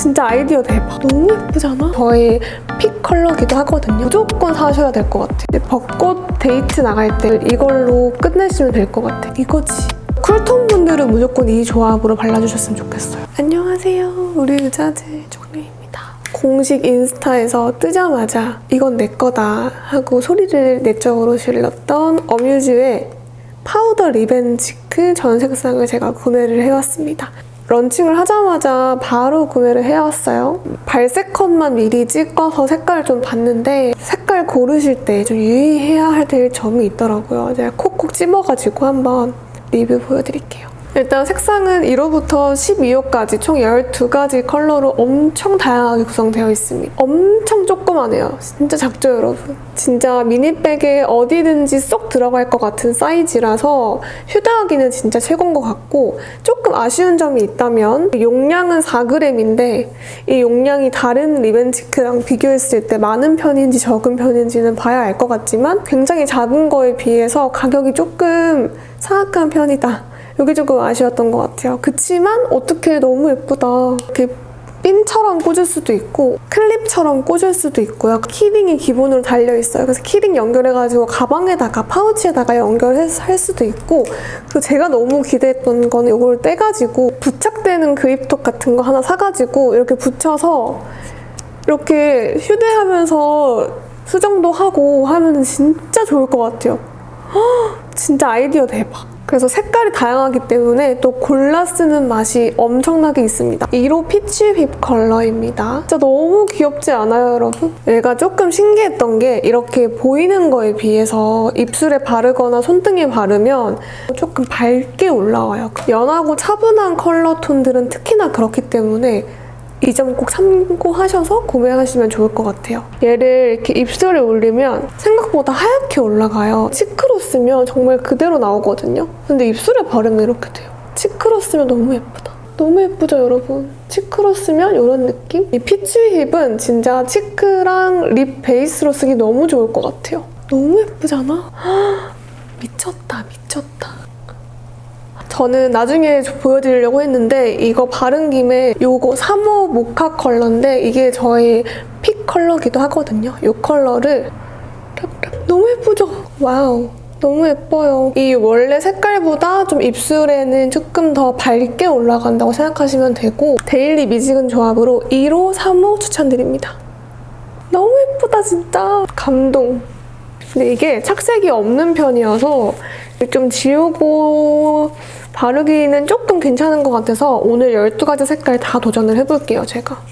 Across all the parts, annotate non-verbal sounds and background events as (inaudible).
진짜 아이디어 대박. 너무 예쁘잖아? 저희 픽 컬러기도 하거든요. 무조건 사셔야 될 것 같아. 벚꽃 데이트 나갈 때 이걸로 끝내시면 될 것 같아. 이거지. 쿨톤 분들은 무조건 이 조합으로 발라주셨으면 좋겠어요. 안녕하세요. 우리 의자들 종류입니다. 공식 인스타에서 뜨자마자 이건 내 거다 하고 소리를 내적으로 질렀던 어뮤즈의 파우더 리벤치크 전 색상을 제가 구매를 해왔습니다. 런칭을 하자마자 바로 구매를 해왔어요. 발색 컷만 미리 찍어서 색깔을 좀 봤는데 색깔 고르실 때 좀 유의해야 될 점이 있더라고요. 제가 콕콕 찝어가지고 한번 리뷰 보여드릴게요. 일단 색상은 1호부터 12호까지 총 12가지 컬러로 엄청 다양하게 구성되어 있습니다. 엄청 조그마해요. 진짜 작죠, 여러분? 진짜 미니백에 어디든지 쏙 들어갈 것 같은 사이즈라서 휴대하기는 진짜 최고인 것 같고 조금 아쉬운 점이 있다면 용량은 4g인데 이 용량이 다른 리벤치크랑 비교했을 때 많은 편인지 적은 편인지는 봐야 알 것 같지만 굉장히 작은 거에 비해서 가격이 조금 사악한 편이다. 이게 조금 아쉬웠던 것 같아요. 그치만 어떻게 너무 예쁘다. 이렇게 핀처럼 꽂을 수도 있고 클립처럼 꽂을 수도 있고요. 키링이 기본으로 달려 있어요. 그래서 키링 연결해가지고 가방에다가 파우치에다가 연결해서 할 수도 있고 그리고 제가 너무 기대했던 거는 이걸 떼가지고 부착되는 그립톡 같은 거 하나 사가지고 이렇게 붙여서 이렇게 휴대하면서 수정도 하고 하면 진짜 좋을 것 같아요. 헉, 진짜 아이디어 대박. 그래서 색깔이 다양하기 때문에 또 골라 쓰는 맛이 엄청나게 있습니다. 1호 피치 휩 컬러입니다. 진짜 너무 귀엽지 않아요, 여러분? 얘가 조금 신기했던 게 이렇게 보이는 거에 비해서 입술에 바르거나 손등에 바르면 조금 밝게 올라와요. 연하고 차분한 컬러 톤들은 특히나 그렇기 때문에 이 점 꼭 참고하셔서 구매하시면 좋을 것 같아요. 얘를 이렇게 입술에 올리면 생각보다 하얗게 올라가요. 치크로 쓰면 정말 그대로 나오거든요. 근데 입술에 바르면 이렇게 돼요. 치크로 쓰면 너무 예쁘다. 너무 예쁘죠, 여러분? 치크로 쓰면 이런 느낌? 이 피치 힙은 진짜 치크랑 립 베이스로 쓰기 너무 좋을 것 같아요. 너무 예쁘잖아? 헉, (gasps) 미쳤다, 미쳤다. 저는 나중에 보여드리려고 했는데 이거 바른 김에 요거 3호 모카 컬러인데 이게 저의 픽 컬러기도 하거든요. 이 컬러를 너무 예쁘죠? 와우. 너무 예뻐요. 이 원래 색깔보다 좀 입술에는 조금 더 밝게 올라간다고 생각하시면 되고 데일리 미지근 조합으로 1호, 3호 추천드립니다. 너무 예쁘다 진짜. 감동. 근데 이게 착색이 없는 편이어서 좀 지우고 바르기는 조금 괜찮은 것 같아서 오늘 12가지 색깔 다 도전을 해볼게요, 제가.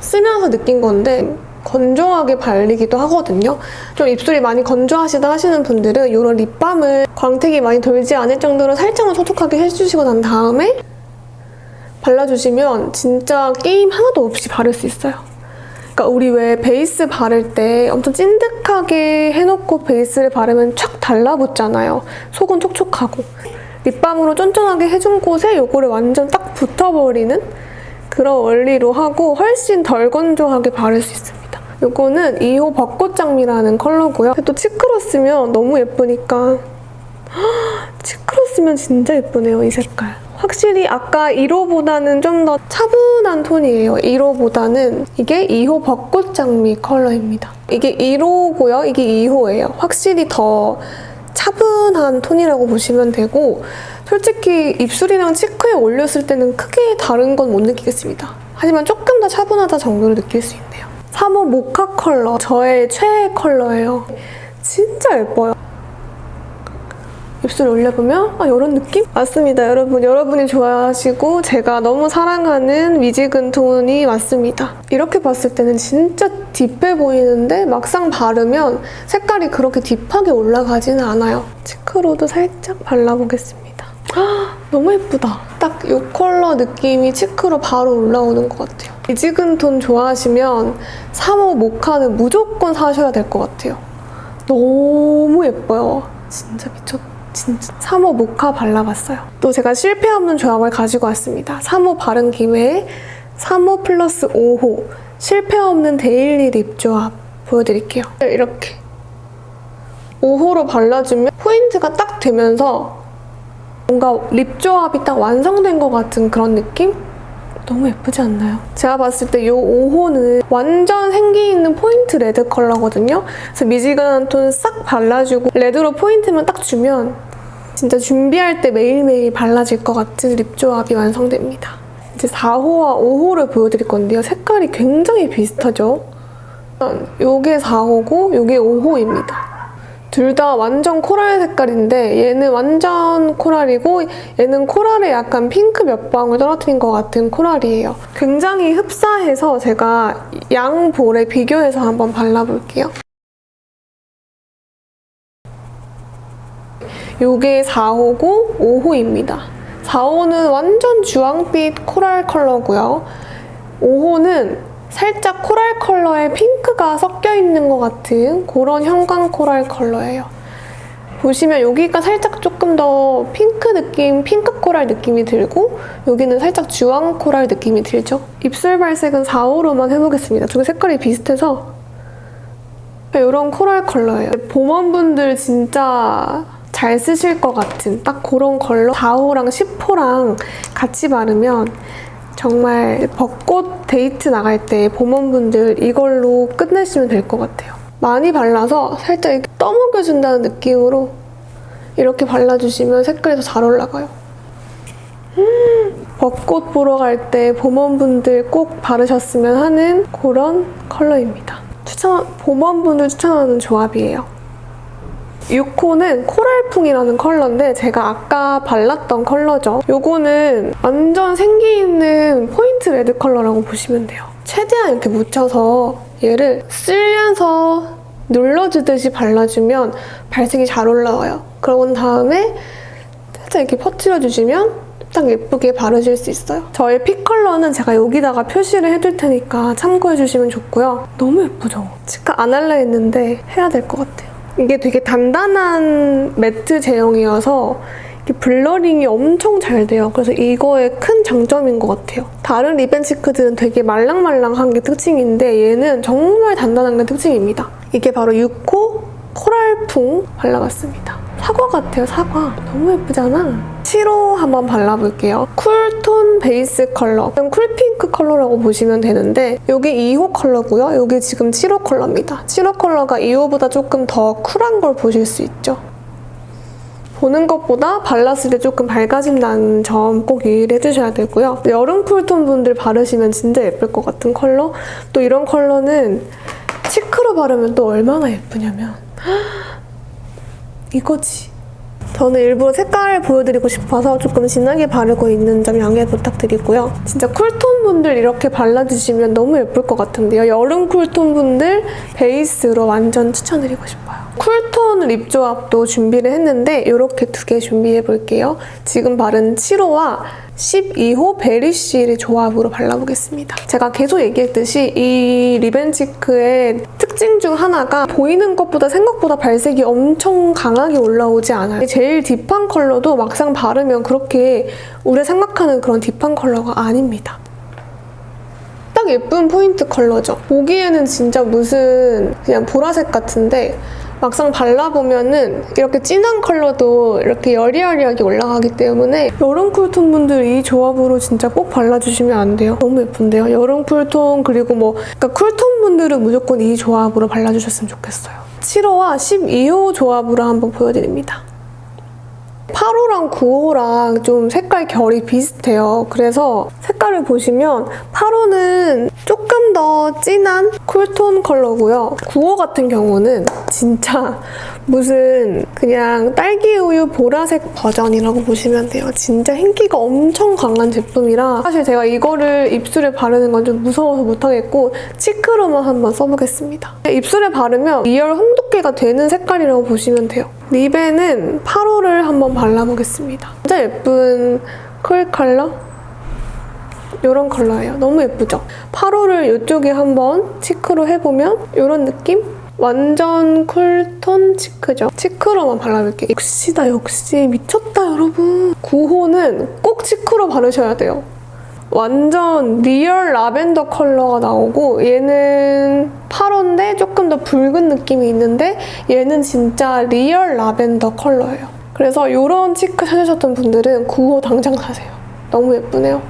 쓰면서 느낀 건데 건조하게 발리기도 하거든요. 좀 입술이 많이 건조하시다 하시는 분들은 이런 립밤을 광택이 많이 돌지 않을 정도로 살짝만 촉촉하게 해주시고 난 다음에 발라주시면 진짜 게임 하나도 없이 바를 수 있어요. 그러니까 우리 왜 베이스 바를 때 엄청 찐득하게 해놓고 베이스를 바르면 촥 달라붙잖아요. 속은 촉촉하고. 립밤으로 쫀쫀하게 해준 곳에 요거를 완전 딱 붙어버리는 그런 원리로 하고 훨씬 덜 건조하게 바를 수 있습니다. 요거는 2호 벚꽃장미라는 컬러고요. 또 치크로 쓰면 너무 예쁘니까 치크로 쓰면 진짜 예쁘네요, 이 색깔. 확실히 아까 1호보다는 좀 더 차분한 톤이에요. 1호보다는 이게 2호 벚꽃 장미 컬러입니다. 이게 1호고요. 이게 2호예요. 확실히 더 차분한 톤이라고 보시면 되고 솔직히 입술이랑 치크에 올렸을 때는 크게 다른 건 못 느끼겠습니다. 하지만 조금 더 차분하다 정도로 느낄 수 있네요. 3호 모카 컬러 저의 최애 컬러예요. 진짜 예뻐요. 입술 올려보면 아 이런 느낌? 맞습니다 여러분. 여러분이 좋아하시고 제가 너무 사랑하는 미지근 톤이 맞습니다. 이렇게 봤을 때는 진짜 딥해 보이는데 막상 바르면 색깔이 그렇게 딥하게 올라가지는 않아요. 치크로도 살짝 발라보겠습니다. 아, 너무 예쁘다. 딱 이 컬러 느낌이 치크로 바로 올라오는 것 같아요. 미지근 톤 좋아하시면 3호 모카는 무조건 사셔야 될 것 같아요. 너무 예뻐요. 진짜 미쳤다 진짜 3호 모카 발라봤어요. 또 제가 실패 없는 조합을 가지고 왔습니다. 3호 바른 김에 3호 플러스 5호 실패 없는 데일리 립 조합 보여드릴게요. 이렇게 5호로 발라주면 포인트가 딱 되면서 뭔가 립 조합이 딱 완성된 것 같은 그런 느낌? 너무 예쁘지 않나요? 제가 봤을 때 이 5호는 완전 생기 있는 포인트 레드 컬러거든요. 그래서 미지근한 톤 싹 발라주고 레드로 포인트만 딱 주면 진짜 준비할 때 매일매일 발라질 것 같은 립 조합이 완성됩니다. 이제 4호와 5호를 보여드릴 건데요. 색깔이 굉장히 비슷하죠? 요게 4호고 요게 5호입니다. 둘 다 완전 코랄 색깔인데 얘는 완전 코랄이고 얘는 코랄에 약간 핑크 몇 방울 떨어뜨린 것 같은 코랄이에요. 굉장히 흡사해서 제가 양 볼에 비교해서 한번 발라볼게요. 요게 4호고 5호입니다. 4호는 완전 주황빛 코랄 컬러고요. 5호는 살짝 코랄 컬러에 핑크가 섞여 있는 것 같은 그런 형광 코랄 컬러예요. 보시면 여기가 살짝 조금 더 핑크 느낌, 핑크 코랄 느낌이 들고 여기는 살짝 주황 코랄 느낌이 들죠. 입술 발색은 4호로만 해보겠습니다. 두개 색깔이 비슷해서 이런 코랄 컬러예요. 봄원분들 진짜 잘 쓰실 것 같은 딱 그런 컬러 4호랑 10호랑 같이 바르면 정말 벚꽃 데이트 나갈 때 봄원분들 이걸로 끝내시면 될 것 같아요. 많이 발라서 살짝 이렇게 떠먹여준다는 느낌으로 이렇게 발라주시면 색깔이 더 잘 올라가요. 음, 벚꽃 보러 갈 때 봄원분들 꼭 바르셨으면 하는 그런 컬러입니다. 추천, 봄원분들 추천하는 조합이에요. 6호는 코랄풍이라는 컬러인데 제가 아까 발랐던 컬러죠. 요거는 완전 생기 있는 포인트 레드 컬러라고 보시면 돼요. 최대한 이렇게 묻혀서 얘를 쓸면서 눌러주듯이 발라주면 발색이 잘 올라와요. 그러고 다음에 살짝 이렇게 퍼뜨려주시면 딱 예쁘게 바르실 수 있어요. 저의 픽 컬러는 제가 여기다가 표시를 해둘 테니까 참고해주시면 좋고요. 너무 예쁘죠? 치카 안 할라 했는데 해야 될 것 같아요. 이게 되게 단단한 매트 제형이어서 블러링이 엄청 잘 돼요. 그래서 이거의 큰 장점인 것 같아요. 다른 립앤치크들은 되게 말랑말랑한 게 특징인데 얘는 정말 단단한 게 특징입니다. 이게 바로 6호 코랄풍 발라봤습니다. 사과 같아요, 사과. 너무 예쁘잖아. 7호 한번 발라볼게요. 쿨톤 베이스 컬러. 쿨핑크 컬러라고 보시면 되는데 이게 2호 컬러고요. 이게 지금 7호 컬러입니다. 7호 컬러가 2호보다 조금 더 쿨한 걸 보실 수 있죠. 보는 것보다 발랐을 때 조금 밝아짐 나는 점꼭 유의를 해주셔야 되고요. 여름 쿨톤 분들 바르시면 진짜 예쁠 것 같은 컬러. 또 이런 컬러는 치크로 바르면 또 얼마나 예쁘냐면 이거지. 저는 일부러 색깔을 보여드리고 싶어서 조금 진하게 바르고 있는 점 양해 부탁드리고요. 진짜 쿨톤 분들 이렇게 발라주시면 너무 예쁠 것 같은데요. 여름 쿨톤 분들 베이스로 완전 추천드리고 싶어요. 쿨톤 립 조합도 준비를 했는데 이렇게 두 개 준비해 볼게요. 지금 바른 7호와 12호 베리쉬를 조합으로 발라보겠습니다. 제가 계속 얘기했듯이 이 리벤치크의 특징 중 하나가 보이는 것보다 생각보다 발색이 엄청 강하게 올라오지 않아요. 제일 딥한 컬러도 막상 바르면 그렇게 우리가 생각하는 그런 딥한 컬러가 아닙니다. 딱 예쁜 포인트 컬러죠. 보기에는 진짜 무슨 그냥 보라색 같은데 막상 발라보면은 이렇게 진한 컬러도 이렇게 여리여리하게 올라가기 때문에 여름 쿨톤 분들 이 조합으로 진짜 꼭 발라주시면 안 돼요. 너무 예쁜데요. 여름 쿨톤 그리고 뭐 그러니까 쿨톤 분들은 무조건 이 조합으로 발라주셨으면 좋겠어요. 7호와 12호 조합으로 한번 보여드립니다. 8호랑 9호랑 좀 색깔 결이 비슷해요. 그래서 색깔을 보시면 8호는 조금 더 진한 쿨톤 컬러고요. 9호 같은 경우는 진짜 무슨 그냥 딸기 우유 보라색 버전이라고 보시면 돼요. 진짜 흰기가 엄청 강한 제품이라 사실 제가 이거를 입술에 바르는 건 좀 무서워서 못하겠고 치크로만 한번 써보겠습니다. 입술에 바르면 리얼 홍두깨가 되는 색깔이라고 보시면 돼요. 립에는 8호를 한번 발라보겠습니다. 진짜 예쁜 쿨 컬러? 이런 컬러예요. 너무 예쁘죠? 8호를 이쪽에 한번 치크로 해보면 이런 느낌? 완전 쿨톤 치크죠. 치크로만 발라볼게요. 역시다 역시 미쳤다 여러분. 9호는 꼭 치크로 바르셔야 돼요. 완전 리얼 라벤더 컬러가 나오고 얘는 8호인데 조금 더 붉은 느낌이 있는데 얘는 진짜 리얼 라벤더 컬러예요. 그래서 이런 치크 찾으셨던 분들은 9호 당장 사세요. 너무 예쁘네요.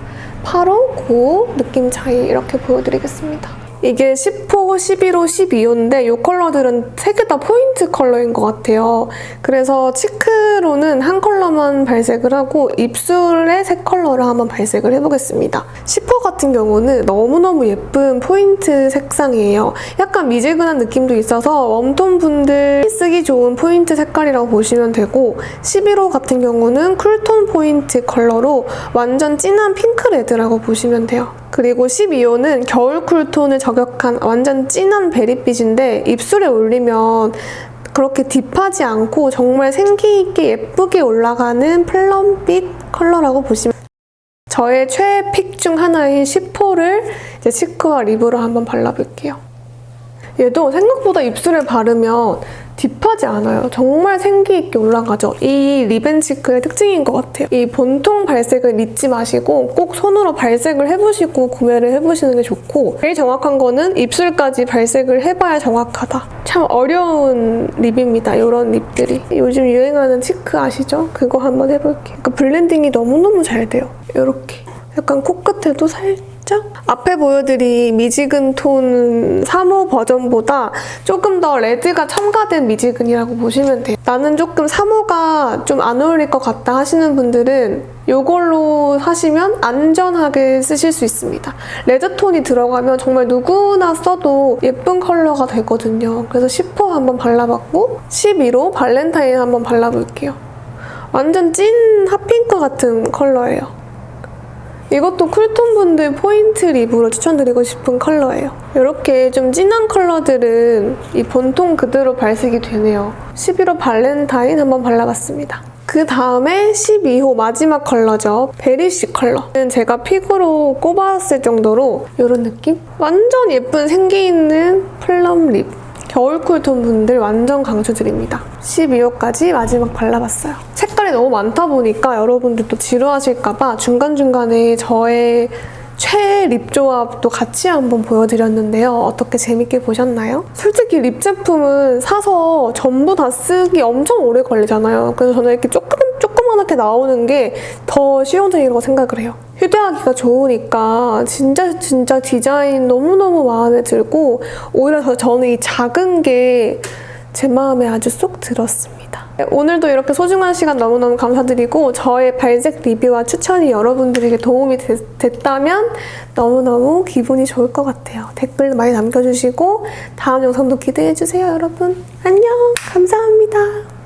8호, 9호 느낌 차이 이렇게 보여드리겠습니다. 이게 10호, 11호, 12호인데 이 컬러들은 세 개 다 포인트 컬러인 것 같아요. 그래서 치크로는 한 컬러만 발색을 하고 입술에 세 컬러를 한번 발색을 해보겠습니다. 10호 같은 경우는 너무너무 예쁜 포인트 색상이에요. 약간 미지근한 느낌도 있어서 웜톤 분들 쓰기 좋은 포인트 색깔이라고 보시면 되고 11호 같은 경우는 쿨톤 포인트 컬러로 완전 진한 핑크 레드라고 보시면 돼요. 그리고 12호는 겨울 쿨톤을 저격한 완전 진한 베리빛인데 입술에 올리면 그렇게 딥하지 않고 정말 생기 있게 예쁘게 올라가는 플럼빛 컬러라고 보시면 저의 최애 픽 중 하나인 10호를 이제 치크와 립으로 한번 발라볼게요. 얘도 생각보다 입술에 바르면 딥하지 않아요. 정말 생기 있게 올라가죠. 이 립앤치크의 특징인 것 같아요. 이 본통 발색을 믿지 마시고 꼭 손으로 발색을 해보시고 구매를 해보시는 게 좋고 제일 정확한 거는 입술까지 발색을 해봐야 정확하다. 참 어려운 립입니다. 이런 립들이. 요즘 유행하는 치크 아시죠? 그거 한번 해볼게요. 그 블렌딩이 너무너무 잘 돼요. 이렇게. 약간 코끝에도 살짝 앞에 보여드린 미지근 톤 3호 버전보다 조금 더 레드가 첨가된 미지근이라고 보시면 돼요. 나는 조금 3호가 좀 안 어울릴 것 같다 하시는 분들은 이걸로 사시면 안전하게 쓰실 수 있습니다. 레드톤이 들어가면 정말 누구나 써도 예쁜 컬러가 되거든요. 그래서 10호 한번 발라봤고 11호 발렌타인 한번 발라볼게요. 완전 찐 핫핑크 같은 컬러예요. 이것도 쿨톤 분들 포인트 립으로 추천드리고 싶은 컬러예요. 이렇게 좀 진한 컬러들은 이 본통 그대로 발색이 되네요. 11호 발렌타인 한번 발라봤습니다. 그 다음에 12호 마지막 컬러죠. 베리쉬 컬러는 제가 픽으로 꼽았을 정도로 이런 느낌? 완전 예쁜 생기 있는 플럼 립. 겨울 쿨톤 분들 완전 강추드립니다. 12호까지 마지막 발라봤어요. 색깔이 너무 많다 보니까 여러분들도 지루하실까봐 중간중간에 저의 최애 립 조합도 같이 한번 보여드렸는데요. 어떻게 재밌게 보셨나요? 솔직히 립 제품은 사서 전부 다 쓰기 엄청 오래 걸리잖아요. 그래서 저는 이렇게 조금 조그맣게 나오는 게 더 실용적이라고 생각을 해요. 휴대하기가 좋으니까 진짜 진짜 디자인 너무너무 마음에 들고 오히려 더 저는 이 작은 게 제 마음에 아주 쏙 들었습니다. 네, 오늘도 이렇게 소중한 시간 너무너무 감사드리고 저의 발색 리뷰와 추천이 여러분들에게 도움이 됐, 다면 너무너무 기분이 좋을 것 같아요. 댓글 많이 남겨주시고 다음 영상도 기대해주세요 여러분. 안녕 감사합니다.